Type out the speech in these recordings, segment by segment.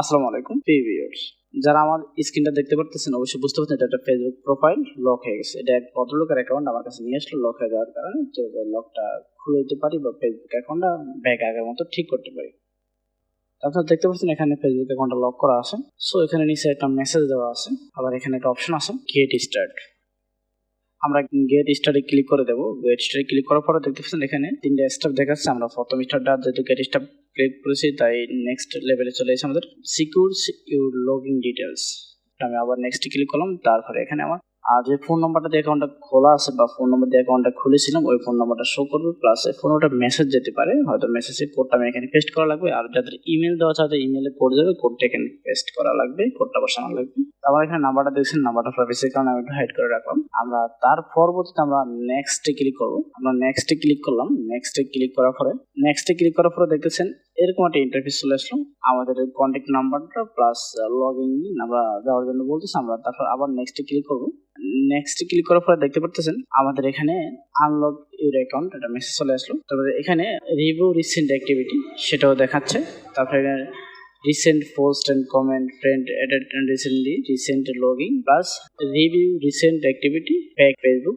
আসসালামু আলাইকুম। ভিউয়ার্স যারা আমার স্ক্রিনটা দেখতে পারতেছেন, অবশ্যই বুঝতে পারছেন এটা একটা ফেসবুক প্রোফাইল লক হয়ে গেছে। এটা এক ভদ্রলোকের অ্যাকাউন্ট আমার কাছে নিয়ে আসলো লক হয়ে যাওয়ার কারণে কীভাবে লকটা খুলে দিতে পারি বা ফেসবুক অ্যাকাউন্টটা ব্যাক আগের মতো ঠিক করতে পারি। আপনারা দেখতে পাচ্ছেন এখানে ফেসবুক অ্যাকাউন্টটা লক করা আছে। সো এখানে নিচে একটা মেসেজ দেওয়া আছে। আবার এখানে একটা অপশন আছে গেট স্টার্ট আমরা গেট স্টারে ক্লিক করে দেবো। গেট স্টারে ক্লিক করার পরে দেখতে পাচ্ছেন এখানে তিনটা স্টেপ দেখাচ্ছে। আমরা প্রথম স্টারটা যেহেতু গেট স্টার ক্লিক করেছি, তাই নেক্সট লেভেলে চলে এসে আমাদের। সিকিউর ইউর লগইন ডিটেলস আমি আবার নেক্সট ক্লিক করলাম, তারপরে এখানে আমার আর যে ফোন নাম্বারটা দিয়ে অ্যাকাউন্টটা খোলা আছে বা ফোন নাম্বার দিয়ে অ্যাকাউন্টটা খুলেছিলাম, ওই ফোন নাম্বারটা শো করবে। প্লাস ফোন ওটা মেসেজ যেতে পারে, হয়তো মেসেজের কোডটা আমি এখানে পেস্ট করা লাগবে। আর যাদের ইমেল দেওয়া আছে, তাদের ইমেলে কোড যাবে কোডটা এখানে পেস্ট করা লাগবে কোডটা বসানো লাগবে। আমার এখানে নাম্বারটা দেখছেন নাম্বারটা প্রাইভেসির কারণে আমি একটু হাইড করে রাখলাম। আমরা তার পরবর্তীতে আমরা নেক্সটে ক্লিক করব। আমরা নেক্সটে ক্লিক করলাম। নেক্সটে ক্লিক করার পরে নেক্সটে ক্লিক করার পরে দেখতেছেন, এরকম একটা ইন্টারফেস চলে আসলো। আমাদের কন্ট্যাক্ট নাম্বারটা প্লাস লগ ইন আমরা দেওয়ার জন্য বলতেছি, আমরা তারপর আবার নেক্সটে ক্লিক করব। নেক্সট ক্লিক করার পরে দেখতে পারতেছেন, আমাদের এখানে আনলক ইউর অ্যাকাউন্ট একটা মেসেজ চলে আসলো। তারপরে এখানে রিভিউ রিসেন্ট অ্যাক্টিভিটি সেটাও দেখাচ্ছে। তারপরে recent post and comment friend added recently recent logging plus review recent activity back Facebook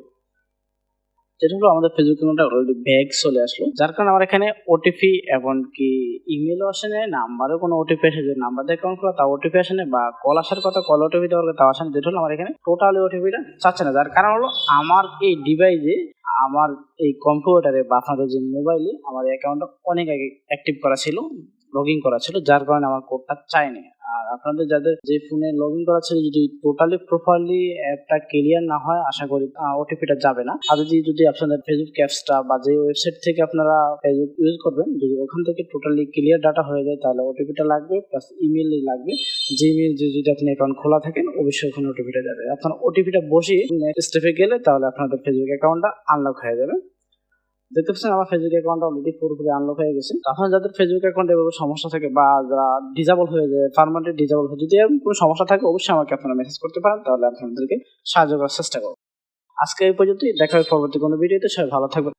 যেটা হলো আমাদের ফেসবুক অ্যাকাউন্টটা অলরেডি ব্যাগ চলে আসলো। যার কারণে আমার এখানে ওটিপি এমনকি ইমেলও আসে না, নাম্বারও কোনো ওটিপি আসে যে নাম্বার দিয়ে অ্যাকাউন্ট খোলা তা ওটিপি আসে না, বা কল আসার কথা কল ওটিপি দেওয়ার কথা, তাও আসে না। যেটা হলো আমার এখানে টোটালি ওটিপিটা চাচ্ছে না। যার কারণ হলো আমার এই ডিভাইসে আমার এই কম্পিউটারে বা আপনাদের যে মোবাইলে আমার অ্যাকাউন্টটা অনেক আগে অ্যাক্টিভ করা ছিল। লগ ইন করা ছিল, যার কারণে আমার কোডটা চাইনি আর আপনাদের যাদের যে ফোনে লগ ইন করা ছিল, যদি টোটালি প্রপারলি অ্যাপটা ক্লিয়ার না হয়, আশা করি ওটিপিটা যাবে না। আর যদি যদি আপনাদের ফেসবুক অ্যাপসটা বা যে ওয়েবসাইট থেকে আপনারা ফেসবুক ইউজ করবেন, যদি ওখান থেকে টোটালি ক্লিয়ার ডাটা হয়ে যায়, তাহলে ওটিপিটা লাগবে প্লাস ইমেল লাগবে। যে ইমেল যদি আপনি অ্যাকাউন্ট খোলা থাকেন, অবশ্যই ওখানে ওটিপিটা যাবে। আপনার ওটিপিটা বসিয়ে নেক্সট স্টেপে গেলে, তাহলে আপনাদের ফেসবুক অ্যাকাউন্টটা আনলক হয়ে যাবে। দেখতে পাচ্ছেন আমার ফেসবুক অ্যাকাউন্ট অলরেডি পুরোপুরি আনলক হয়ে গেছে। আপনার যাদের ফেসবুক অ্যাকাউন্ট এভাবে সমস্যা থাকে বা যারা ডিজাবল হয়ে যায় পারমানেন্ট ডিজাবল হয়ে যদি এরকম কোনো সমস্যা থাকে, অবশ্যই আমাকে আপনারা মেসেজ করতে পারেন, তাহলে আপনাদেরকে সাহায্য করার চেষ্টা করব। আজকে এই পর্যন্তই, দেখা হবে পরবর্তী কোনো ভিডিওতে সবাই ভালো থাকবেন।